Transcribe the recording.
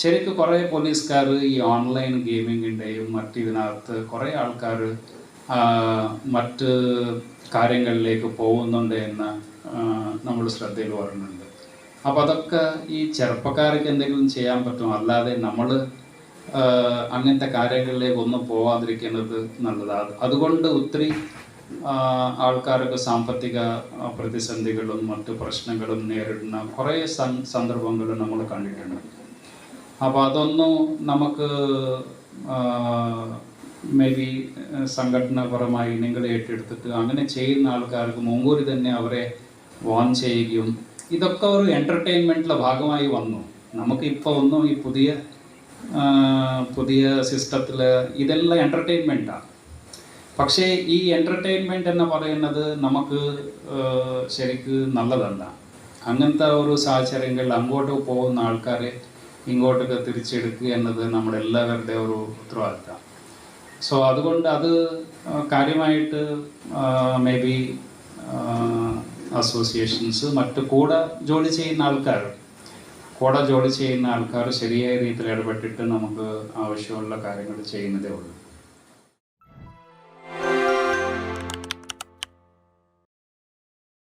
ശരിക്കും കുറേ പോലീസുകാർ ഈ ഓൺലൈൻ ഗെയിമിങ്ങിന്റെയും മറ്റിതിനകത്ത് കുറേ ആൾക്കാർ മറ്റ് കാര്യങ്ങളിലേക്ക് പോകുന്നുണ്ട് എന്ന് നമ്മൾ ശ്രദ്ധയിൽ വരുന്നുണ്ട് അപ്പോൾ അതൊക്കെ ഈ ചെറുപ്പക്കാർക്ക് എന്തെങ്കിലും ചെയ്യാൻ പറ്റും. അല്ലാതെ നമ്മൾ അങ്ങനത്തെ കാര്യങ്ങളിലേക്ക് ഒന്നും പോവാതിരിക്കുന്നത് നല്ലതാണ്. അതുകൊണ്ട് ഒത്തിരി ആൾക്കാർക്ക് സാമ്പത്തിക പ്രതിസന്ധികളും മറ്റു പ്രശ്നങ്ങളും നേരിടുന്ന കുറേ സന്ദർഭങ്ങളും നമ്മൾ കണ്ടിട്ടുണ്ട്. അപ്പോൾ അതൊന്നും നമുക്ക് മേ ബി സംഘടനാപരമായി നിങ്ങൾ ഏറ്റെടുത്തിട്ട് അങ്ങനെ ചെയ്യുന്ന ആൾക്കാർക്ക് മുൻകൂറി തന്നെ അവരെ വാൺ ചെയ്യുകയും ഇതൊക്കെ ഒരു എന്റർടൈൻമെന്റിലെ ഭാഗമായി വന്നു. നമുക്കിപ്പോൾ ഒന്നും ഈ പുതിയ പുതിയ സിസ്റ്റത്തിൽ ഇതെല്ലാം എന്റർടൈൻമെന്റാണ് പക്ഷേ ഈ എന്റർടൈൻമെന്റ് എന്ന് പറയുന്നത് നമുക്ക് ശരിക്ക് നല്ലതല്ല. അങ്ങനത്തെ ഒരു സാഹചര്യങ്ങളിൽ അങ്ങോട്ട് പോകുന്ന ആൾക്കാരെ ഇങ്ങോട്ടൊക്കെ തിരിച്ചെടുക്കുക എന്നത് നമ്മുടെ എല്ലാവരുടെ ഒരു ഉത്തരവാദിത്തമാണ് സോ അതുകൊണ്ട് അത് കാര്യമായിട്ട് മേ ബി അസോസിയേഷൻസ് മറ്റ് കൂടെ ജോലി ചെയ്യുന്ന ആൾക്കാർ കൂടെ ജോലി ചെയ്യുന്ന ആൾക്കാർ ശരിയായ രീതിയിൽ ഇടപെട്ടിട്ട് നമുക്ക് ആവശ്യമുള്ള കാര്യങ്ങൾ ചെയ്യുന്നതേ ഉള്ളൂ.